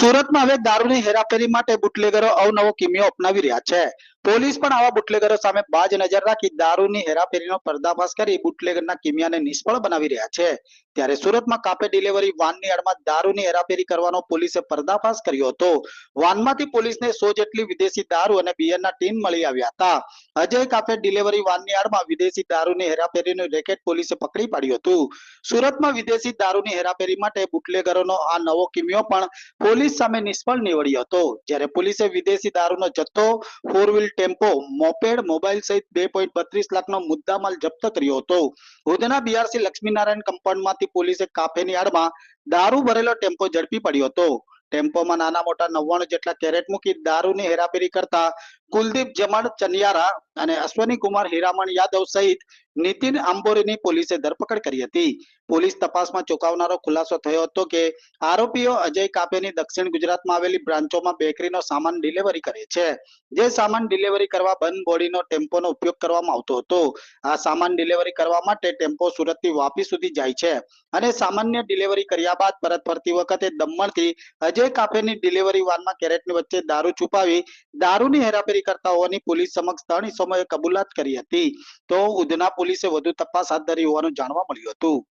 સુરતમાં હવે દારૂની હેરાફેરી માટે બુટલેગરો અવનવો કિમિયો અપનાવી રહ્યા છે. પોલીસ પણ આવા બુટલેગરો સામે બાજ નજર રાખી દારૂની હેરાફેરીનો પર્દાફાશ કરી બુટલેગરના કિમિયાને નિષ્ફળ બનાવી રહ્યા છે. ત્યારે સુરતમાં કાપે ડિલિવરી વાનની આડમાં દારૂની હેરાફેરી કરવાનો પોલીસે પર્દાફાશ કર્યો હતો. વાનમાંથી પોલીસને સો જેટલી વિદેશી દારૂ અને બિયરના ટીન મળી આવ્યા હતા. અજય કાફે ડિલિવરી વાનની આડમાં વિદેશી દારૂની હેરાફેરીનું રેકેટ પોલીસે પકડી પાડ્યું હતું. સુરતમાં વિદેશી દારૂની હેરાફેરી માટે બુટલેગરોનો આ નવો કિમિયો પણ પોલીસ સામે નિષ્ફળ નીવડ્યો હતો. જ્યારે પોલીસે વિદેશી દારૂનો જથ્થો four wheel tempo moped mobile સહિત બે પોઈન્ટ બત્રીસ લાખનો મુદ્દામાલ જપ્ત કર્યો હતો. ઉધના બીઆરસી લક્ષ્મીનારાયણ કમ્પાઉન્ડમાંથી પોલીસે કાફેની આડમાં દારૂ ભરેલો ટેમ્પો ઝડપી પડ્યો હતો. ટેમ્પોમાં નાના મોટા નવ્વાણું જેટલા કેરેટ મૂકી દારૂની હેરાફેરી કરતા કુલદીપ જમણ ચનિયારા અને અશ્વની કુમાર હીરામણ યાદવ સહિત નીતિન આંબોરીની પોલીસે ધરપકડ કરી હતી. પોલીસ તપાસમાં ચોંકાવનારો ખુલાસો થયો હતો કે આરોપીઓ અજય કાપેની દક્ષિણ ગુજરાતમાં આવેલી બ્રાન્ચોમાં બેકરીનો સામાન ડિલિવરી કરે છે. જે સામાન ડિલિવરી કરવા બંધ બોડીનો ટેમ્પોનો ઉપયોગ કરવામાં આવતો હતો. આ સામાન ડિલિવરી કરવા માટે ટેમ્પો સુરતથી વાપી સુધી જાય છે અને સામાન્ય ડિલિવરી કર્યા બાદ પરત ફરતી વખતે દમણથી અજય કાફેની ડિલિવરી વાનમાં કેરેટની વચ્ચે દારૂ છુપાવી દારૂની હેરાફેરી કરતા હોવાની પોલીસ સમક્ષ ત્રણ સમયે કબૂલાત કરી હતી. તો ઉધના પોલીસે વધુ તપાસ હાથ ધરી હોવાનું જાણવા મળ્યું હતું.